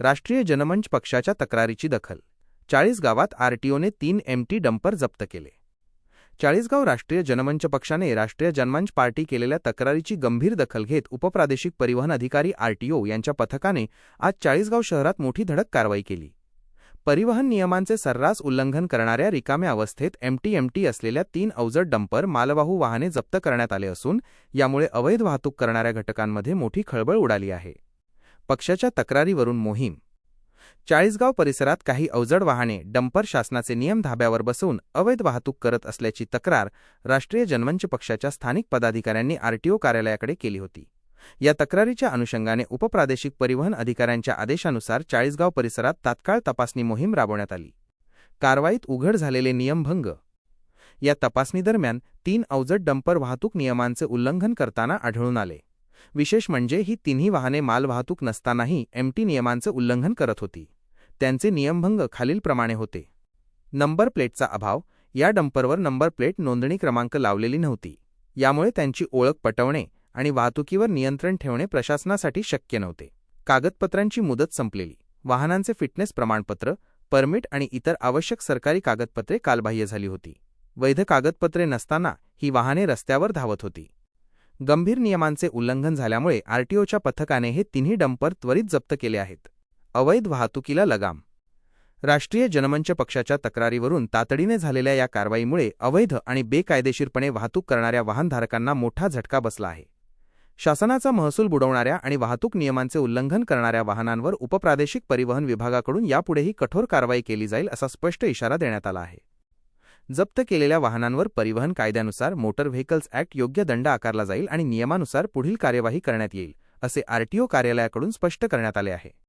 राष्ट्रीय जनमंच पक्षाच्या तक्रारीची दखल. चाळीस गावात आरटीओने तीन एमटी डंपर जप्त केले. चाळीसगाव राष्ट्रीय जनमंच पक्षाने राष्ट्रीय जनमंच पार्टी केलेल्या तक्रारीची गंभीर दखल घेत उपप्रादेशिक परिवहन अधिकारी आरटीओ यांच्या पथकाने आज चाळीसगाव शहरात मोठी धडक कारवाई केली. परिवहन नियमांचे सर्रास उल्लंघन करणाऱ्या रिकाम्या अवस्थेत एमटीएमटी असलेल्या तीन अवजड डंपर मालवाहू वाहने जप्त करण्यात आले असून यामुळे अवैध वाहतूक करणाऱ्या घटकांमध्ये मोठी खळबळ उडाली आहे. पक्षाच्या तक्रारीवरून मोहीम. चाळीसगाव परिसरात काही अवजड वाहने डंपर शासनाचे नियम धाब्यावर बसवून अवैध वाहतूक करत असल्याची तक्रार राष्ट्रीय जनमंच पक्षाच्या स्थानिक पदाधिकाऱ्यांनी आरटीओ कार्यालयाकडे केली होती. या तक्रारीच्या अनुषंगाने उपप्रादेशिक परिवहन अधिकाऱ्यांच्या आदेशानुसार चाळीसगाव परिसरात तात्काळ तपासणी मोहीम राबवण्यात आली. कारवाईत उघड झालेले नियमभंग या तपासणीदरम्यान तीन अवजड डंपर वाहतूक नियमांचे उल्लंघन करताना आढळून आले. विशेष म्हणजे ही तिन्ही वाहने मालवाहतूक नसतानाही एमटी नियमांचे उल्लंघन करत होती. त्यांचे नियमभंग खालीलप्रमाणे होते. नंबर प्लेटचा अभाव या डंपरवर नंबर प्लेट नोंदणी क्रमांक लावलेली नव्हती. यामुळे त्यांची ओळख पटवणे आणि वाहतुकीवर नियंत्रण ठेवणे प्रशासनासाठी शक्य नव्हते. कागदपत्रांची मुदत संपलेली. वाहनांचे फिटनेस प्रमाणपत्र परमिट आणि इतर आवश्यक सरकारी कागदपत्रे कालबाह्य झाली होती. वैध कागदपत्रे नसताना ही वाहने रस्त्यावर धावत होती. गंभीर नियमांचे उल्लंघन झाल्यामुळे आरटीओच्या पथकाने हे तिन्ही डंपर त्वरित जप्त केले आहेत. अवैध वाहतुकीला लगाम. राष्ट्रीय जनमंच पक्षाच्या तक्रारीवरून तातडीने झालेल्या या कारवाईमुळे अवैध आणि बेकायदेशीरपणे वाहतूक करणाऱ्या वाहनधारकांना मोठा झटका बसला आहे. शासनाचा महसूल बुडवणाऱ्या आणि वाहतूक नियमांचे उल्लंघन करणाऱ्या वाहनांवर उपप्रादेशिक परिवहन विभागाकडून यापुढेही कठोर कारवाई केली जाईल असा स्पष्ट इशारा देण्यात आला आहे. जप्त केलेल्या वाहनांवर परिवहन कायद्यानुसार मोटर व्हेकल्स ॲक्ट योग्य दंड आकारला जाईल आणि नियमानुसार पुढील कार्यवाही करण्यात येईल असे आरटीओ कार्यालयाकडून स्पष्ट करण्यात आले आहे.